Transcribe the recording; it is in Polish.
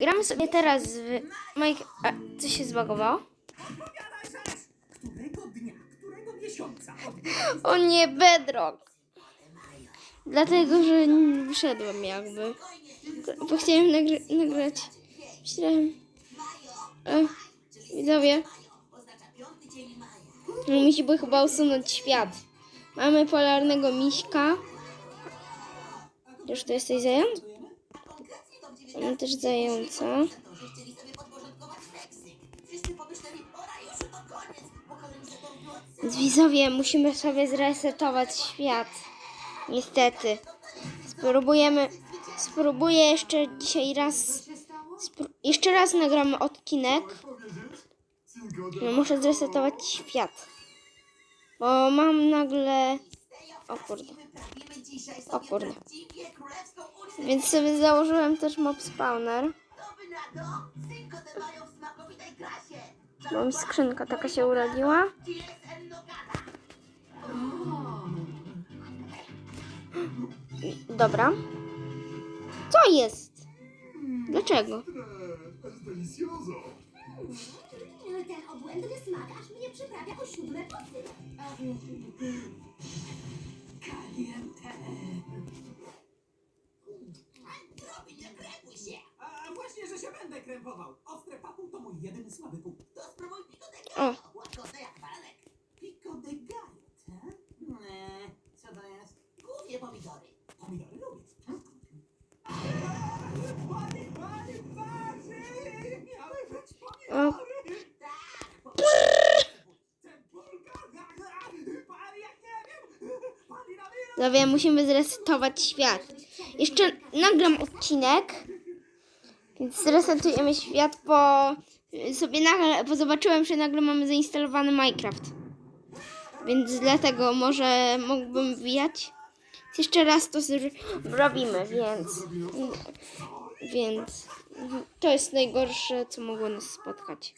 gramy sobie teraz w Mike... A, co się zbagowało? Odpowiadaj zaraz! Którego dnia, którego miesiąca? O nie, Bedrock. Dlatego, że n- wyszedłem jakby. Bo chciałem nagry nagrać. Myślałem... E, widzowie. No, musi by chyba usunąć świat. Mamy polarnego miśka. Już to jesteś zając? Mamy też zająca. Widzowie, musimy sobie zresetować świat. Niestety. Spróbujemy. Spróbuję jeszcze dzisiaj raz. Jeszcze raz nagramy odcinek. No, muszę zresetować świat. Bo mam nagle. O kurde. O kurde. Więc sobie założyłem też mob spawner. Mi skrzynka taka się urodziła. Dobra. Co jest? Dlaczego? Ten obłędny smak aż mnie przyprawia o siódme nocy. Będę krępował. Ostre papu to mój jedyny słaby punkt. To spróbuj pico de O, Łagodne jak baranek. Pico de gallo, he? Nie, co to jest? Głównie pomidory. Pomidory lubię. Hmm? Panie, panie, miały być o. pomidory. Pani na Widzowie, musimy zresetować świat. Jeszcze nagram odcinek. Więc zresetujemy świat, bo sobie nagle, bo zobaczyłem, że nagle mamy zainstalowany Minecraft. Więc dlatego może mógłbym wbijać. Jeszcze raz to zrobimy, więc. Więc to jest najgorsze, co mogło nas spotkać.